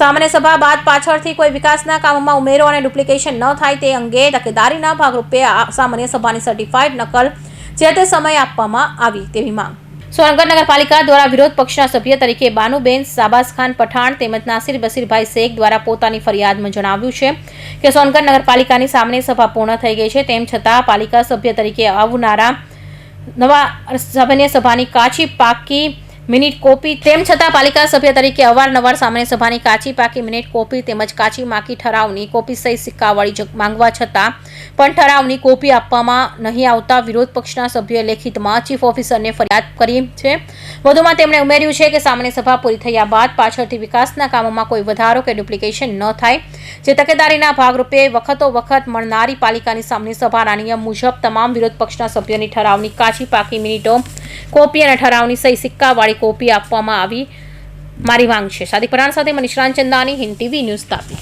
સામાન્ય સભા બાદ પાછળથી કોઈ વિકાસના કામોમાં ઉમેરો અને ડુપ્લિકેશન ન થાય તે અંગે તકેદારીના ભાગરૂપે સામાન્ય સભાની સર્ટિફાઈડ નકલ જે તે સમયે આપવામાં આવી તેવી માંગ. સોનગઢ નગરપાલિકા દ્વારા વિરોધ પક્ષના સભ્ય તરીકે બાનુબેન સાબાસ ખાન પઠાણ તેમજ નાસિર બસીરભાઈ શેખ દ્વારા પોતાની ફરિયાદમાં જણાવ્યું છે કે સોનગઢ નગરપાલિકાની સામાન્ય સભા પૂર્ણ થઈ ગઈ છે, તેમ છતાં પાલિકા સભ્ય તરીકે આવનારા નવા સામાન્ય સભાની કાચી પાકી મિનિટ કોપી તેમ છતાં પાલિકા સભ્ય તરીકે અવારનવાર સામાન્ય સભાની કાચી પાકી મિનિટ કોપી તેમજ કાચી માકી ઠરાવની કોપી સહિત સિક્કાવાળી માંગવા છતાં પણ ઠરાવની કોપી આપવામાં નહીં આવતા વિરોધ પક્ષના સભ્યોએ લેખિતમાં ચીફ ઓફિસરને ફરિયાદ કરી છે. વધુમાં તેમણે ઉમેર્યું છે કે સામાન્ય સભા પૂરી થયા બાદ પાછળથી વિકાસના કામોમાં કોઈ વધારો કે ડુપ્લિકેશન ન થાય, જે તકેદારીના ભાગરૂપે વખતો વખત મળનારી પાલિકાની સામાન્ય સભાના નિયમ મુજબ તમામ વિરોધ પક્ષના સભ્યોની ઠરાવની કાચી પાકી મિનિટો કોપી અને ઠરાવની સહી સિક્કાવાળી કોપી આપવામાં આવી. મારી માંગ છે. સાદિક પરાણ સાથે મનીષ રામચંદાની હિન્દ ટીવી ન્યૂઝ તાપી.